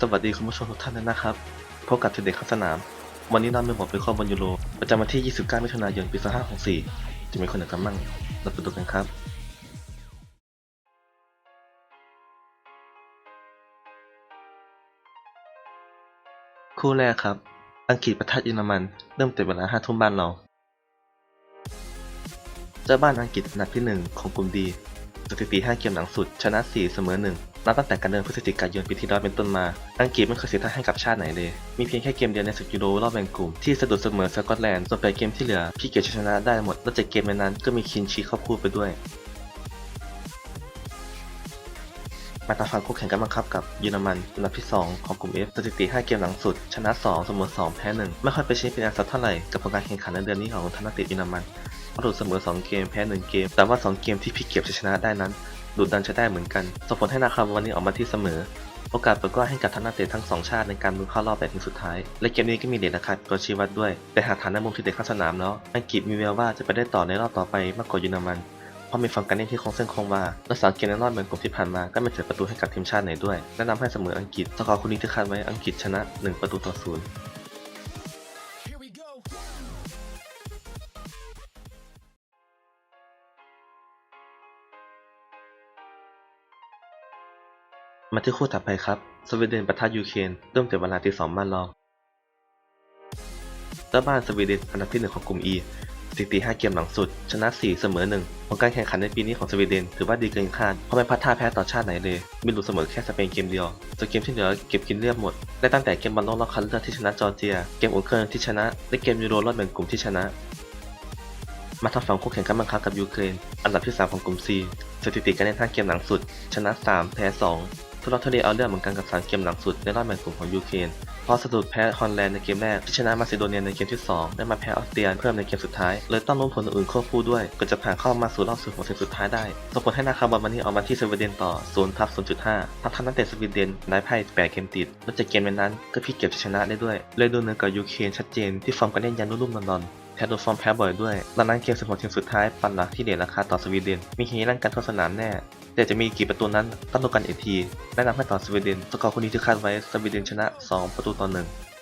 สวัสดีคุณผู้ชมทุกท่านด้วยนะครับ พบกับทีเด็กข้าสนาม วันนี้นำเมืองผมเป็นข้อบอลยูโร ประจำวันที่ 29 มิถุนายน ปี 2564 จะมีคนไหนกันบ้างเราไปดูกันครับ คู่แรกครับ อังกฤษประทะเยอรมัน เริ่มแต่เวลา5ทุ่มบ้านเรา เจ้าบ้านอังกฤษอันดับที่ 1 ของกลุ่มดีสถิติ 5 เกมหลังสุด ชนะ 4 เสมอ 1 นับตั้งแต่การเดินพฤศจิกายนปีที่แล้วเป็นต้นมา อังกฤษไม่เคยเสียท่าให้กับชาติไหนเลย มีเพียงแค่เกมเดียวในศึกยูโรรอบแบ่งกลุ่มที่สะดุดเสมอสกอตแลนด์ ส่วนแปดเกมที่เหลือพี่เกียรติชนะได้หมด และเจ็ดเกมในนั้นก็มีคินชีเข้าคู่ไปด้วย มาตาฟังคู่แข่งกันบ้างครับกับเยอรมันอันดับที่ 2 ของกลุ่ม F สถิติ 5 เกมหลังสุด ชนะ 2 เสมอ 2 แพ้ 1 ไม่ค่อยไปชี้เป็นอันสักเท่าไหร่กับผลการแข่งขันในเดือนนี้ของทางนักเตะเยอรมันเพราะดูเสมอ 2 เกมแพ้ 1 เกม แต่ว่า 2 เกมที่พี่เก็บจะชนะได้นั้น ดุดันใช้ได้เหมือนกันส่งผลให้นะครับวันนี้ออกมาที่เสมอ โอกาสเปิดกว้างให้กับทัพนักเตะทั้งสองชาติในการลุ้นเข้ารอบแปดทีมสุดท้าย และเกมนี้ก็มีเด่นะครับตัวชี้วัดด้วย แต่หากฐานในมุมที่เด็กข้างสนามแล้วอังกฤษมีแววว่าจะไปได้ต่อในรอบต่อไปมากกว่าเยอรมันเพราะมีฟอร์มการเล่นที่คงเส้นคงวาและสังเกตในรอบเหมือนกลุ่มที่ผ่านมาก็ไม่เสียประตูให้กับทีมชาติไหนด้วยแนะนำให้เสมออังกฤษสกอร์คู่นี้ที่คาดไว้อังกฤษชนะ 1 ประตูต่อศูนย์ มาที่คู่ถัดไปครับ สวีเดนปะทะยูเครนเริ่มแต่เวลาตีสองบ้านเราเจ้าบ้านสวีเดนอันดับที่หนึ่งของกลุ่ม E สถิติ5เกมหลังสุด ชนะ 4 เสมอ1ผลการแข่งขันในปีนี้ของสวีเดน ถือว่าดีเกินคาด เพราะไม่พลาดท่าแพ้ต่อชาติไหนเลย มีหลุดเสมอแค่สเปนเกมเดียวส่วนเกมที่เหลือเก็บกินเรียบหมด ได้ตั้งแต่เกมบอลโลกรอบคัดเลือกที่ชนะจอร์เจีย เกมอุ่นเครื่องที่ชนะ และเกมยูโรรอบแบ่งกลุ่มที่ชนะ มาทางฝั่งคู่แข่งกันบ้างครับกับยูเครน อันดับที่ 3 ของกลุ่ม C สถิติการเล่น5เกมหลังสุด ชนะ 3 แพ้ 2 ทุลักทุเลเอาเรื่องเหมือนกันกับ3เกมหลังสุดในรอบแบ่งกลุ่มของยูเครนเพราะสะดุดแพ้ฮอลแลนด์ในเกมแรกที่ชนะมาซิโดเนียในเกมที่2ได้มาแพ้ออสเตรียเพิ่มในเกมสุดท้ายเลยต้องลุ้นผลอื่นควบคู่ด้วยก็จะผ่านเข้ามาสู่รอบสุดของเซตสุดท้ายได้ส่งผลให้นาคาบอลวันนี้ออกมาที่สวีเดนต่อ0ทับ0.5ทับทันักเตะสวีเดนได้ไพ่8เกมติดและจากเกมนั้นก็พลิเก็บชนะได้ด้วยเลยดูเหนือกว่ายูเครนชัดเจนที่ฟอร์มการเล่นยันรุ่มๆนอนแพ้โดนฟอร์มแพ้บ่อยด้วยดังนั้นเกม16ทีมสุดท้ายปันหลักที่เด่นราคาต่อสวีเดน มีเฮลั่นกันทั่วสนามแน่ แต่จะมีกี่ประตูนั้นต้องดูกันอีกที แนะนำให้ต่อสวีเดน สกอร์คู่นี้ที่คาดไว้สวีเดนชนะ 2 ประตูต่อ1